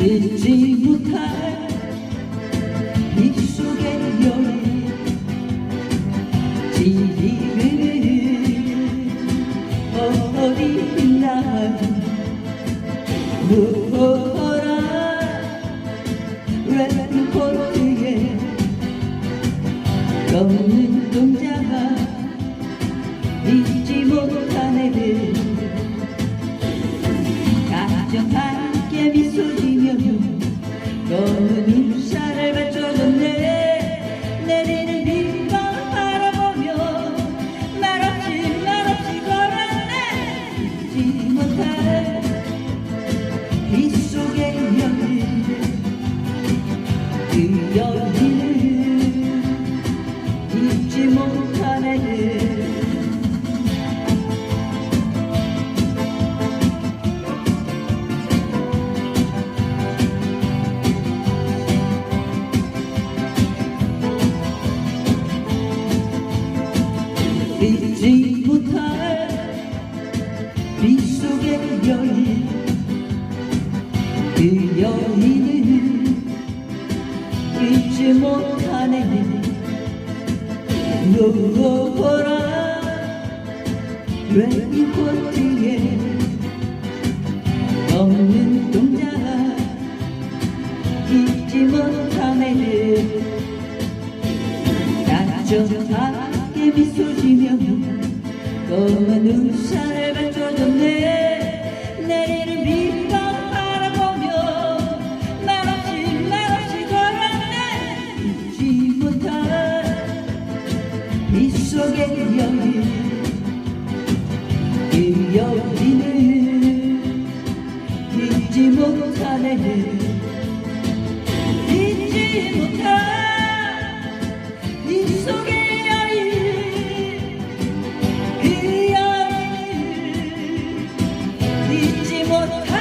잊지 못할 빗속의 여인 지리는 어린 날 누워라 red코트에 검은 동자가 잊지 못한 애들. 가정 함 그 여인을 잊지 못한 애들 그 여인을 잊지 못하네. 누워보라? 레이코트에 없는 동자? 잊지 못하네. 다정하게 미소 지며 검은 우산을 그 여인을 잊지 못하네 잊지 못할 이 속의 여인 그 여인을 잊지 못할